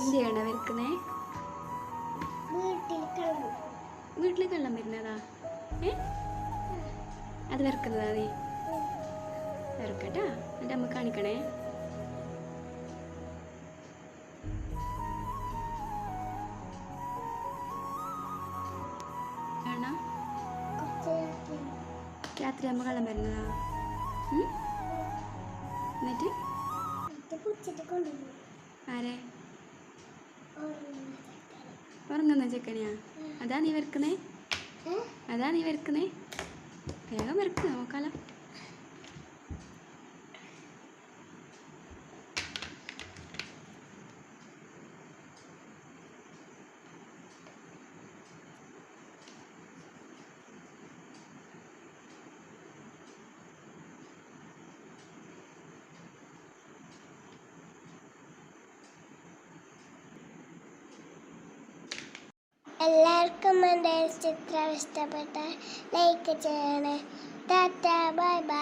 എന്തിനാണ് വരക്കുന്നേ വീട്ടിൽ വീട്ടിൽ കള്ളം വരുന്നതാ. ഏ? അത് വരക്കുന്നതാ നീ? വരക്കട്ടാ എന്റെ അമ്മ കാണിക്കണേ. രാത്രി അമ്മ കള്ളം വരുന്നതാ. എന്നിട്ട്? ആരെ? ഉറങ്ങുന്ന ചെക്കനെയാ അതാ നീ. വരക്കുന്നേ അതാ നീ. വരക്കുന്നേ വേഗം വരക്ക് നോക്കാലോ. എല്ലാവർക്കും എന്റെ ചിത്രം ഇഷ്ടപ്പെട്ട ലൈക്ക് ചെയ്യണേ. Tata bye bye.